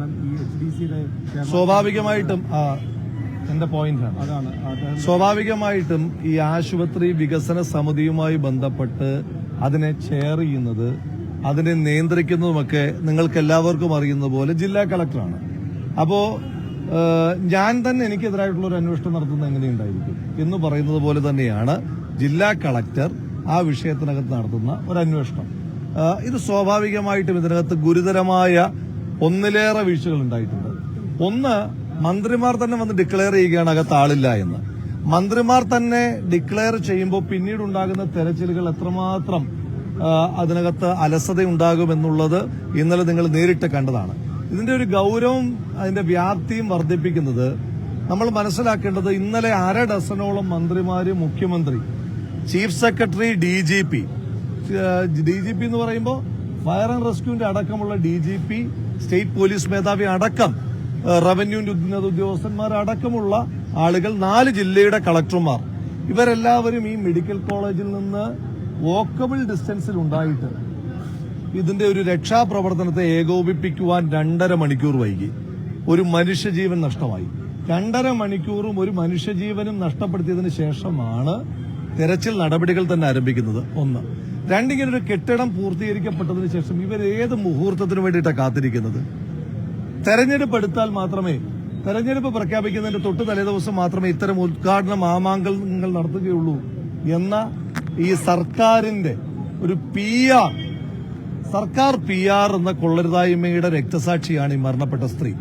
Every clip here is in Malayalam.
കാരണം ഈ എച്ച് ഡി സിയുടെ സ്വാഭാവികമായിട്ടും എന്റെ പോയിന്റാണ് അതാണ്. സ്വാഭാവികമായിട്ടും ഈ ആശുപത്രി വികസന സമിതിയുമായി ബന്ധപ്പെട്ട് അതിനെ ചെയർ ചെയ്യുന്നത് അതിനെ നിയന്ത്രിക്കുന്നതുമൊക്കെ നിങ്ങൾക്ക് എല്ലാവർക്കും അറിയുന്ന പോലെ ജില്ലാ കളക്ടറാണ്. അപ്പോ ഞാൻ തന്നെ എനിക്കെതിരായിട്ടുള്ള ഒരു അന്വേഷണം നടത്തുന്നത് എങ്ങനെയുണ്ടായിരിക്കും എന്ന് പറയുന്നത് പോലെ തന്നെയാണ് ജില്ലാ കളക്ടർ ആ വിഷയത്തിനകത്ത് നടത്തുന്ന ഒരു അന്വേഷണം. ഇത് സ്വാഭാവികമായിട്ടും ഇതിനകത്ത് ഗുരുതരമായ ഒന്നിലേറെ വീഴ്ചകൾ ഉണ്ടായിട്ടുണ്ട്. ഒന്ന് മന്ത്രിമാർ തന്നെ വന്ന് ഡിക്ലെയർ ചെയ്യുകയാണ് അകത്ത് ആളില്ല എന്ന്. മന്ത്രിമാർ തന്നെ ഡിക്ലെയർ ചെയ്യുമ്പോൾ പിന്നീട് ഉണ്ടാകുന്ന തെരച്ചിലുകൾ എത്രമാത്രം അതിനകത്ത് അലസത ഉണ്ടാകുമെന്നുള്ളത് ഇന്നലെ നിങ്ങൾ നേരിട്ട് കണ്ടതാണ്. ഇതിന്റെ ഒരു ഗൗരവം അതിന്റെ വ്യാപ്തിയും വർദ്ധിപ്പിക്കുന്നത് നമ്മൾ മനസ്സിലാക്കേണ്ടത് ഇന്നലെ അര ഡസനോളം മന്ത്രിമാര് മുഖ്യമന്ത്രി chief secretary D G P D G P എന്ന് പറയുമ്പോൾ ഫയർ ആൻഡ് റെസ്ക്യൂവിന്റെ അടക്കമുള്ള D G P state police മേധാവി അടക്കം റവന്യൂ ഉന്നത ഉദ്യോഗസ്ഥന്മാർ അടക്കമുള്ള ആളുകൾ നാല് ജില്ലയുടെ കളക്ടർമാർ. ഇവരെല്ലാവരും ഈ മെഡിക്കൽ കോളേജിൽ നിന്ന് വോക്കബിൾ ഡിസ്റ്റൻസിൽ ഉണ്ടായിട്ട് ഇതിന്റെ ഒരു രക്ഷാപ്രവർത്തനത്തെ ഏകോപിപ്പിക്കുവാൻ രണ്ടര മണിക്കൂർ വൈകി. ഒരു മനുഷ്യജീവൻ നഷ്ടമായി. രണ്ടര മണിക്കൂറും ഒരു മനുഷ്യജീവനും നഷ്ടപ്പെടുത്തിയതിന് ശേഷമാണ് തെരച്ചിൽ നടപടികൾ തന്നെ ആരംഭിക്കുന്നത്. ഒന്ന് രണ്ടിങ്ങനെ ഒരു കെട്ടിടം പൂർത്തീകരിക്കപ്പെട്ടതിന് ശേഷം ഇവർ ഏത് മുഹൂർത്തത്തിന് വേണ്ടിയിട്ടാണ് കാത്തിരിക്കുന്നത്? തെരഞ്ഞെടുപ്പ് എടുത്താൽ മാത്രമേ തെരഞ്ഞെടുപ്പ് പ്രഖ്യാപിക്കുന്നതിന്റെ തൊട്ട് തലേദിവസം മാത്രമേ ഇത്തരം ഉദ്ഘാടന മാമാങ്കങ്ങൾ നടത്തുകയുള്ളൂ എന്ന ഈ സർക്കാരിന്റെ ഒരു പി ആർ സർക്കാർ പി ആർ എന്ന കൊള്ളരുതായ്മയുടെ രക്തസാക്ഷിയാണ് ഈ മരണപ്പെട്ട സ്ത്രീ.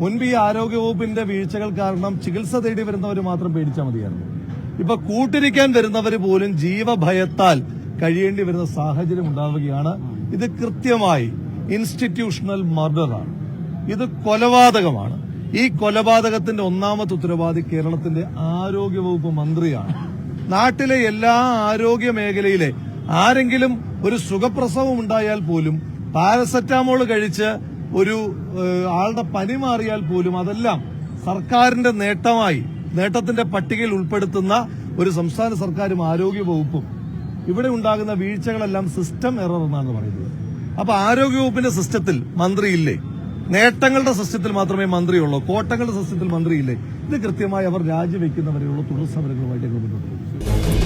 മുൻപ് ഈ ആരോഗ്യവകുപ്പിന്റെ വീഴ്ചകൾ കാരണം ചികിത്സ തേടി വരുന്നവർ മാത്രം പേടിച്ചാൽ മതിയായിരുന്നു. ഇപ്പൊ കൂട്ടിരിക്കാൻ വരുന്നവർ പോലും ജീവഭയത്താൽ കഴിയേണ്ടി വരുന്ന സാഹചര്യം ഉണ്ടാവുകയാണ്. ഇത് കൃത്യമായി ഇൻസ്റ്റിറ്റ്യൂഷണൽ മർഡറാണ് ഇത് കൊലപാതകമാണ്. ഈ കൊലപാതകത്തിന്റെ ഒന്നാമത്തെ ഉത്തരവാദി കേരളത്തിന്റെ ആരോഗ്യവകുപ്പ് മന്ത്രിയാണ്. നാട്ടിലെ എല്ലാ ആരോഗ്യ മേഖലയിലെ ആരെങ്കിലും ഒരു സുഖപ്രസവം ഉണ്ടായാൽ പോലും പാരസെറ്റാമോൾ കഴിച്ച് ഒരു ആളുടെ പനി മാറിയാൽ പോലും അതെല്ലാം സർക്കാരിന്റെ നേട്ടമായി നേട്ടത്തിന്റെ പട്ടികയിൽ ഉൾപ്പെടുത്തുന്ന ഒരു സംസ്ഥാന സർക്കാരും ആരോഗ്യ വകുപ്പും ഇവിടെ ഉണ്ടാകുന്ന വീഴ്ചകളെല്ലാം സിസ്റ്റം എറർ എന്നാണ് പറയുന്നത്. അപ്പൊ ആരോഗ്യവകുപ്പിന്റെ സിസ്റ്റത്തിൽ മന്ത്രിയില്ലേ? നേട്ടങ്ങളുടെ സിസ്റ്റത്തിൽ മാത്രമേ മന്ത്രിയുള്ളൂ. കോട്ടങ്ങളുടെ സിസ്റ്റത്തിൽ മന്ത്രിയില്ലേ? ഇത് കൃത്യമായി അവർ രാജിവെക്കുന്നവരെയുള്ള തുടർ സമരങ്ങളുമായിട്ട് മുന്നോട്ട് പോകും